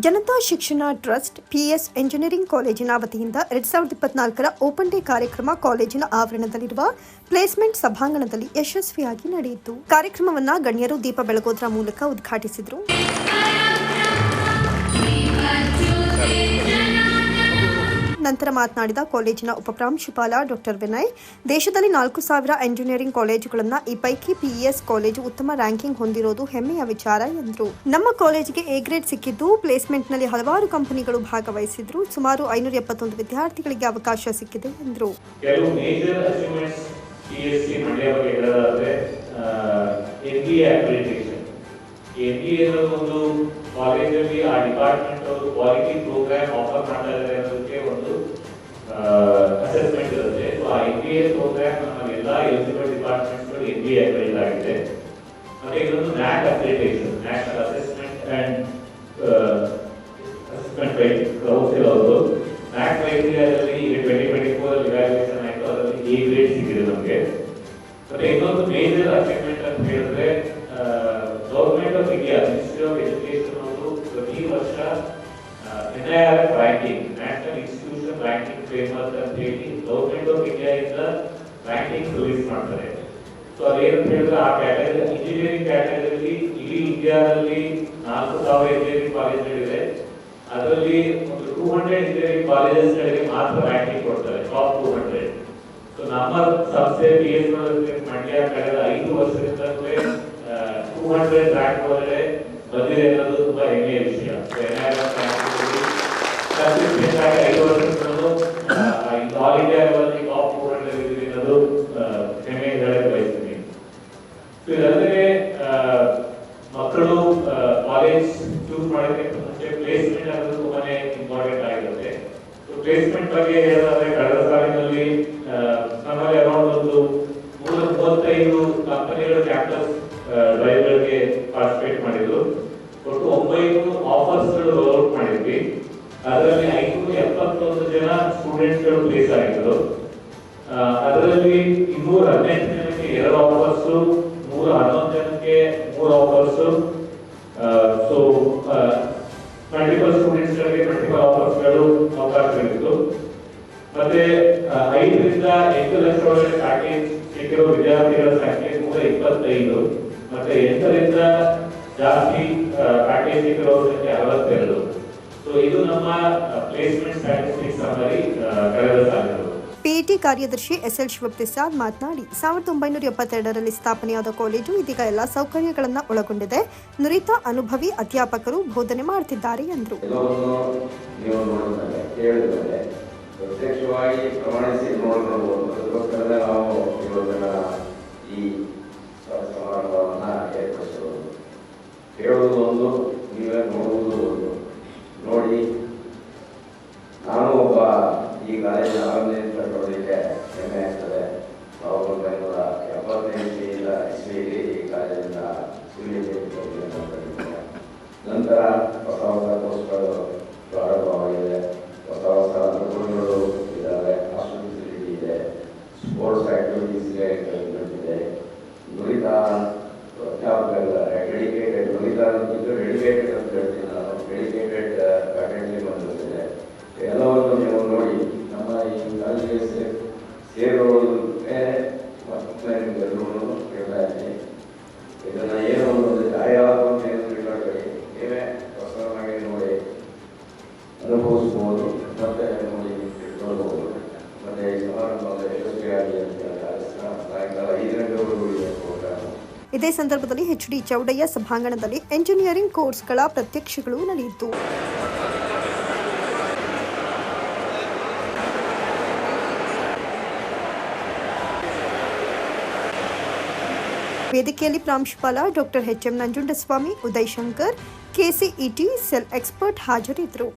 ಜನತಾ ಶಿಕ್ಷಣ trust, PS engineering ಕಾಲೇಜಿನ ವತಿಯಿಂದ ಎರಡ್ ಸಾವಿರದ ಇಪ್ಪತ್ನಾಲ್ಕರ ಓಪನ್ ಡೇ ಕಾರ್ಯಕ್ರಮ ಕಾಲೇಜಿನ ಆವರಣದಲ್ಲಿರುವ ಪ್ಲೇಸ್ಮೆಂಟ್ ಸಭಾಂಗಣದಲ್ಲಿ ಯಶಸ್ವಿಯಾಗಿ ನಡೆಯಿತು. ಕಾರ್ಯಕ್ರಮವನ್ನು ಗಣ್ಯರು ದೀಪ ಬೆಳಗೋದ್ರ ಮೂಲಕ ಉದ್ಘಾಟಿಸಿದರು. ನಂತರ ಮಾತನಾಡಿದ ಕಾಲೇಜಿನ ಉಪಪ್ರಾಂಶುಪಾಲ ಡಾಕ್ಟರ್ ವಿನಯ್, ದೇಶದಲ್ಲಿ ನಾಲ್ಕು ಸಾವಿರ ಎಂಜಿನಿಯರಿಂಗ್ ಕಾಲೇಜುಗಳನ್ನು ಈ ಪೈಕಿ ಪಿಇಎಸ್ ಕಾಲೇಜು ಉತ್ತಮ ರ್ಯಾಂಕಿಂಗ್ ಹೊಂದಿರೋದು ಹೆಮ್ಮೆಯ ವಿಚಾರ ಎಂದರು. ನಮ್ಮ ಕಾಲೇಜಿಗೆ ಎ ಗ್ರೇಡ್ ಸಿಕ್ಕಿದ್ದು, ಪ್ಲೇಸ್ಮೆಂಟ್ನಲ್ಲಿ ಹಲವಾರು ಕಂಪನಿಗಳು ಭಾಗವಹಿಸಿದ್ರು, ಸುಮಾರು ಐನೂರ ಎಪ್ಪತ್ತೊಂದು ವಿದ್ಯಾರ್ಥಿಗಳಿಗೆ ಅವಕಾಶ ಸಿಕ್ಕಿದೆ ಎಂದರು. N B A N B A ಒಂದು ಕಾಲೇಜಲ್ಲಿ ಆ ಡಿಪಾರ್ಟ್ಮೆಂಟ್ ಅವರು ಕ್ವಾಲಿಟಿ ಪ್ರೋಗ್ರಾಮ್ ಆಫರ್ ಮಾಡ್ತಾ ಇದ್ದಾರೆ ಅನ್ನೋದಕ್ಕೆ ಒಂದು ಅಸೆಸ್ಮೆಂಟ್ ಇರುತ್ತೆ. ಸೊ ಆ ಎನ್ ಬಿ ಎ ಪ್ರೋಗ್ರಾಮ್ ನಮ್ಮ ಎಲ್ಲ ಎಲಿಜಿಬಲ್ ಡಿಪಾರ್ಟ್ಮೆಂಟ್ಗಳು ಎನ್ ಬಿ ಎ ಆಗಿದೆ. ಮತ್ತೆ ಇದೊಂದು NAAC accreditation national assessment and assessment council ಅವರು ನ್ಯಾಕ್ ಕ್ರೈಟೀರಿಯಾದಲ್ಲಿ ಈಗ ಟ್ವೆಂಟಿ ಟ್ವೆಂಟಿ ಫೋರ್ ಅಲ್ಲಿ ಇವ್ಯಾಲ್ಯೂಯೇಷನ್ ಆಯಿತು, ಅದರಲ್ಲಿ ಎ ಗ್ರೇಡ್ ಸಿಕ್ಕಿದೆ ನಮಗೆ. ಮತ್ತೆ ಇನ್ನೊಂದು ಮೇಜರ್ ಅಚೀವ್ಮೆಂಟ್ ಅಂತ ಹೇಳಿದ್ರೆ government of India ministry of education ಅವರು ಪ್ರತಿ ವರ್ಷ N I R F ranking national institution ranking framework ಅಂತ ಹೇಳಿ ಗೌರ್ಮೆಂಟ್ ಆಫ್ ಇಂಡಿಯಾ ಇಂದ ರ್ಯಾಂಕಿಂಗ್ ರಿಲೀಸ್ ಮಾಡ್ತಾರೆ ಸೊ ಅದೇನಂತ ಹೇಳಿದ್ರೆ? ಆ ಕ್ಯಾಟಗರಿ ಇಂಜಿನಿಯರಿಂಗ್ ಕ್ಯಾಟಗರಿಯಲ್ಲಿ ಇಡೀ ಇಂಡಿಯಾದಲ್ಲಿ ನಾಲ್ಕು ಸಾವಿರ ಇಂಜಿನಿಯರಿಂಗ್ ಕಾಲೇಜ್ಗಳಿದೆ ಅದರಲ್ಲಿ ಒಂದು ಟೂ ಹಂಡ್ರೆಡ್ ಇಂಜಿನಿಯರಿಂಗ್ ಕಾಲೇಜಸ್ಗಳಿಗೆ ಮಾತ್ರ ರ್ಯಾಂಕಿಂಗ್ ಕೊಡ್ತಾರೆ ಟಾಪ್ ಟೂ ಹಂಡ್ರೆಡ್ ಸೊ ನಮ್ಮ ಸಂಸ್ಥೆ ಬಿ ಎಸ್ ಮಂಡ್ಯ, ಕಳೆದ ಐದು ವರ್ಷದಿಂದಲೇ ಟೂ ಹಂಡ್ರೆಡ್ ರ್ಯಾಂಕ್ ಒಳಗಡೆ ಬಂದಿದೆ ಅನ್ನೋದು ತುಂಬಾ ಹೆಮ್ಮೆಯ ವಿಷಯ. ಮಕ್ಕಳು ಕಾಲೇಜ್ ಚೂಸ್ ಮಾಡೋದಕ್ಕಿಂತ ಮುಂಚೆ ಪ್ಲೇಸ್ಮೆಂಟ್ ಅನ್ನೋದು ತುಂಬಾನೇ ಇಂಪಾರ್ಟೆಂಟ್ ಆಗಿರುತ್ತೆ ಪ್ಲೇಸ್ಮೆಂಟ್ ಬಗ್ಗೆ ಹೇಳೋದಾದ್ರೆ ಕಳೆದ ಸಾಲಿನಲ್ಲಿ ನಮ್ಮಲ್ಲಿ ಅರೌಂಡ್ ಒಂದು ನೂರ ಮೂವತ್ತೈದು ಕಂಪನಿಗಳು ಕ್ಯಾಂಪಸ್ ಡ್ರೈವ್ಗಳಿಗೆ ಪಾರ್ಟಿಸಿಪೇಟ್ ಮಾಡಿದ್ರು ಒಟ್ಟು ಒಂಬೈನೂರು ಆಫರ್ಸ್ಗಳು ರೋಲ್ಔಟ್ ಮಾಡಿದ್ವಿ. ಅದರಲ್ಲಿ ಐನೂರ ಎಪ್ಪತ್ತೊಂದು ಜನ ಸ್ಟೂಡೆಂಟ್ಸ್ಗಳು ಪ್ಲೇಸ್ ಆಗಿದ್ರು ಅದರಲ್ಲಿ ಇನ್ನೂರ ಹದಿನೆಂಟು ಜನಕ್ಕೆ ಎರಡು ಆಫರ್ಸ್ ನೂರ ಹನ್ನೊಂದು ಜನಕ್ಕೆ ಮೂರು ಆಫರ್ಸ್ ಸೊ ಮಲ್ಟಿಪಲ್ ಸ್ಟೂಡೆಂಟ್ಸ್ ಗಳಿಗೆ ಮಲ್ಟಿಪಲ್ ಆಫರ್ಸ್ಗಳು ಅವಕಾಶಗಳಿತ್ತು. ಮತ್ತೆ ಐದರಿಂದ ಎಂಟು ಲಕ್ಷ ಪ್ಯಾಕೇಜ್ ಸಿಕ್ಕಿರೋ ವಿದ್ಯಾರ್ಥಿಗಳ ಸಂಖ್ಯೆ ನೂರ ಇಪ್ಪತ್ತೈದು. ಮತ್ತೆ ಎಂಟರಿಂದ ಜಾಸ್ತಿ ಪ್ಯಾಕೇಜ್ ಸಂಖ್ಯೆ ಅರವತ್ತೆರಡು. ಸೊ ಇದು ನಮ್ಮ ಪ್ಲೇಸ್ಮೆಂಟ್ ಸ್ಟ್ಯಾಟಿಸ್ಟಿಕ್ಸ್ ಸಮರಿ ಕಳೆದ ಸಾಲಿನದು. ಪಿಇಟಿ ಕಾರ್ಯದರ್ಶಿ ಎಸ್ಎಲ್ ಶಿವಪ್ರಸಾದ್ ಮಾತನಾಡಿ ಸಾವಿರದ ಒಂಬೈನೂರ ಎಪ್ಪತ್ತೆರಡರಲ್ಲಿ ಸ್ಥಾಪನೆಯಾದ ಕಾಲೇಜು ಇದೀಗ ಎಲ್ಲ ಸೌಕರ್ಯಗಳನ್ನು ಒಳಗೊಂಡಿದೆ. ನುರಿತ ಅನುಭವಿ ಅಧ್ಯಾಪಕರು ಬೋಧನೆ ಮಾಡುತ್ತಿದ್ದಾರೆ ಎಂದರು. ಪ್ರತ್ಯಕ್ಷವಾಗಿ ಪ್ರಮಾಣಿಸಿ ನೋಡಬಹುದು ಅದಕ್ಕೋಸ್ಕರ ಇದೇ ಸಂದರ್ಭದಲ್ಲಿ ಎಚ್ ಡಿ ಚೌಡಯ್ಯ ಸಭಾಂಗಣದಲ್ಲಿ ಎಂಜಿನಿಯರಿಂಗ್ ಕೋರ್ಸ್ಗಳ ಪ್ರತ್ಯಕ್ಷಗಳು ನಡೆಯಿತು. ವೇದಿಕೆಯಲ್ಲಿ ಪ್ರಾಂಶುಪಾಲ doctor H M Nanjundaswamy, Uday Shankar, KCET cell expert ಹಾಜರಿದ್ದರು.